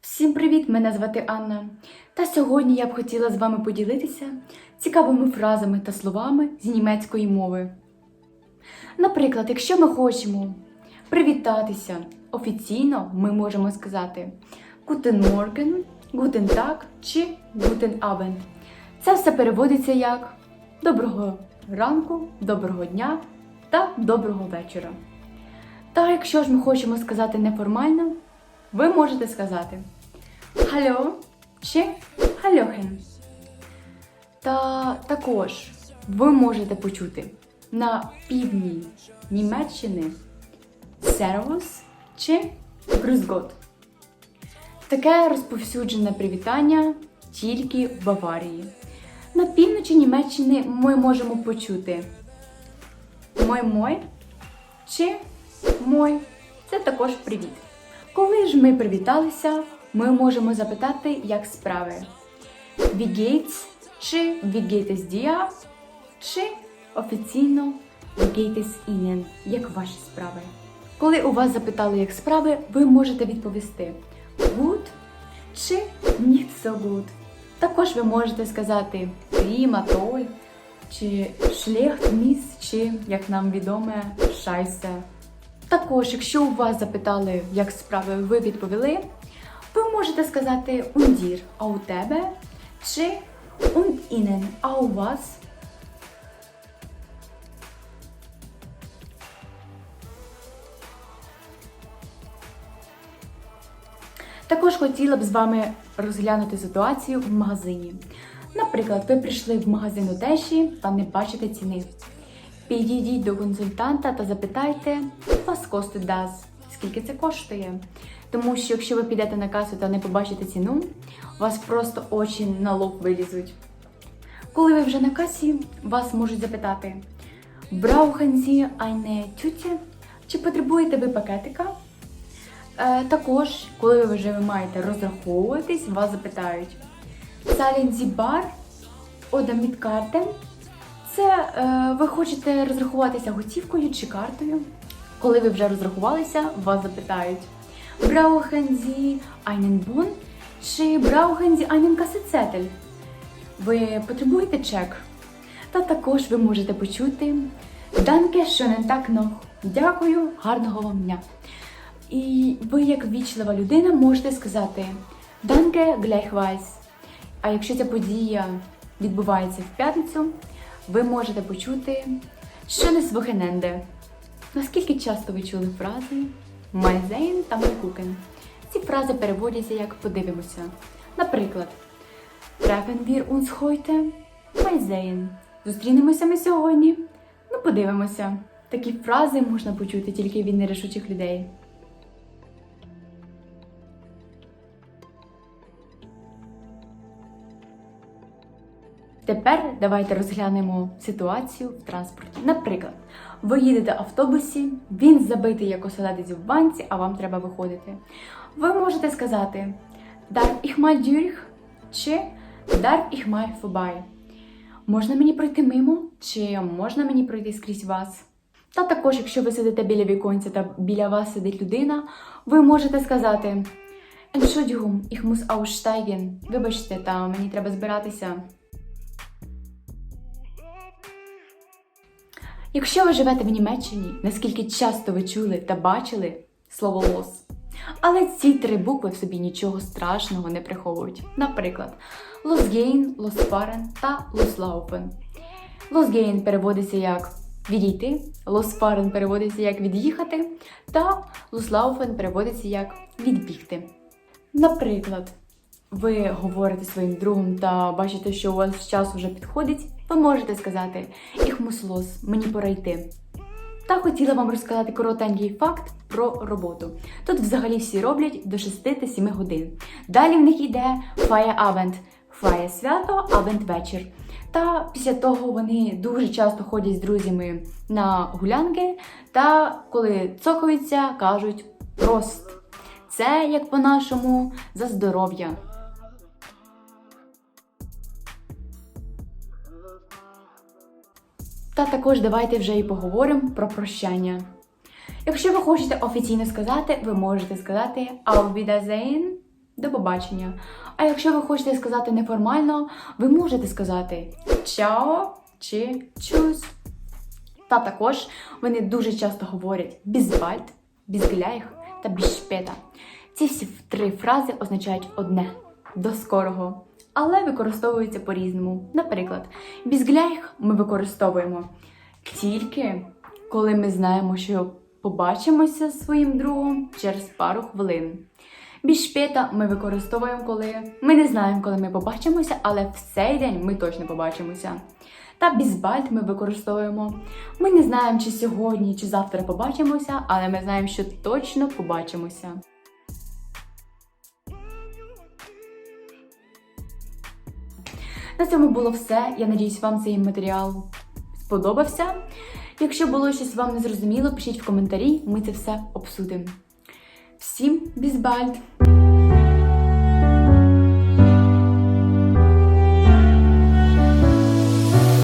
Всім привіт! Мене звати Анна. Та сьогодні я б хотіла з вами поділитися цікавими фразами та словами з німецької мови. Наприклад, якщо ми хочемо привітатися офіційно, ми можемо сказати Guten Morgen, Guten Tag чи Guten Abend. Це все переводиться як доброго ранку, доброго дня та доброго вечора. Та якщо ж ми хочемо сказати неформально, ви можете сказати Hallo чи Hallöchen. Та також ви можете почути на півдні Німеччини Servus чи Gott. Таке розповсюджене привітання тільки в Баварії. На півночі Німеччини ми можемо почути мой-мой чи мой. Це також привіт. Коли ж ми привіталися, ми можемо запитати, як справи. Geht's? чи Wie geht чи офіційно es Ihnen? Як ваші справи? Коли у вас запитали, як справи, ви можете відповісти Gut чи Nicht so gut. Також ви можете сказати Prima, toll, чи mies, чи, як нам відоме, Scheiße. Також, якщо у вас запитали, як справи, ви відповіли, ви можете сказати ундір, а у тебе чи und ihnen, а у вас. Також хотіла б з вами розглянути ситуацію в магазині. Наприклад, ви прийшли в магазин одежі та не бачите ціни. Підійдіть до консультанта та запитайте, вас коштує das, скільки це коштує. Тому що якщо ви підете на касу та не побачите ціну, у вас просто очі на лоб вилізуть. Коли ви вже на касі, вас можуть запитати: Brauchen Sie eine Tüte? Чи потребуєте ви пакетика? Е, також, коли ви вже маєте розраховуватись, вас запитають: Sie bar oder? Це е, ви хочете розрахуватися готівкою чи картою. Коли ви вже розрахувалися, вас запитають: Sie einen чи Sie einen Ви потребуєте чек? Та також ви можете почути Danke schönen Tag noch. Дякую, гарного вам дня. І ви, як вічлива людина, можете сказати Danke gleichfalls. А якщо ця подія відбувається в п'ятницю, ви можете почути Schönes Wochenende. Наскільки часто ви чули фрази sehen та gucken? Ці фрази переводяться як подивимося. Наприклад, wir uns heute? Sehen. Зустрінемося ми сьогодні? Ну, подивимося. Такі фрази можна почути тільки від нерішучих людей. Тепер давайте розглянемо ситуацію в транспорті. Наприклад, ви їдете в автобусі, він забитий як оселедець в банці, а вам треба виходити. Ви можете сказати Darf ich mal чи ich mal vorbei? Можна мені пройти мимо, чи можна мені пройти скрізь вас? Та також, якщо ви сидите біля віконця та біля вас сидить людина, ви можете сказати Entschuldigung, ich muss aussteigen. Вибачте, та мені треба збиратися. Якщо ви живете в Німеччині, наскільки часто ви чули та бачили слово лос? Але ці три букви в собі нічого страшного не приховують. Наприклад, лосгейн, лосфарен та лослауфен. Лосгейн переводиться як відійти, лосфарен переводиться як від'їхати, та лослауфен переводиться як відбігти. Наприклад, ви говорите своїм другом та бачите, що у вас час вже підходить, ви можете сказати «Ich muss los», мені пора йти. Та хотіла вам розказати коротенький факт про роботу. Тут взагалі всі роблять до 6-7 годин. Далі в них йде Feierabend. Фає свято, абенд вечір. Та після того вони дуже часто ходять з друзями на гулянки, та коли цокаються, кажуть прост. Це, як по-нашому, за здоров'я. Та також давайте вже і поговоримо про прощання. Якщо ви хочете офіційно сказати, ви можете сказати Auf до побачення. А якщо ви хочете сказати неформально, ви можете сказати чао чи чус. Та також вони дуже часто говорять бізбальд, бізгляйх та бішпета. Ці всі три фрази означають одне до скорого, але використовуються по-різному. Наприклад, бізгляйх ми використовуємо тільки коли ми знаємо, що побачимося з своїм другом через пару хвилин. Бішпета ми використовуємо, коли ми не знаємо, коли ми побачимося, але в цей день ми точно побачимося. Та бізбальт ми використовуємо. Ми не знаємо, чи сьогодні, чи завтра побачимося, але ми знаємо, що точно побачимося. На цьому було все. Я надіюсь, вам цей матеріал сподобався. Якщо було щось вам незрозуміло, пишіть в коментарі, ми це все обсудимо. Всім бізбальд!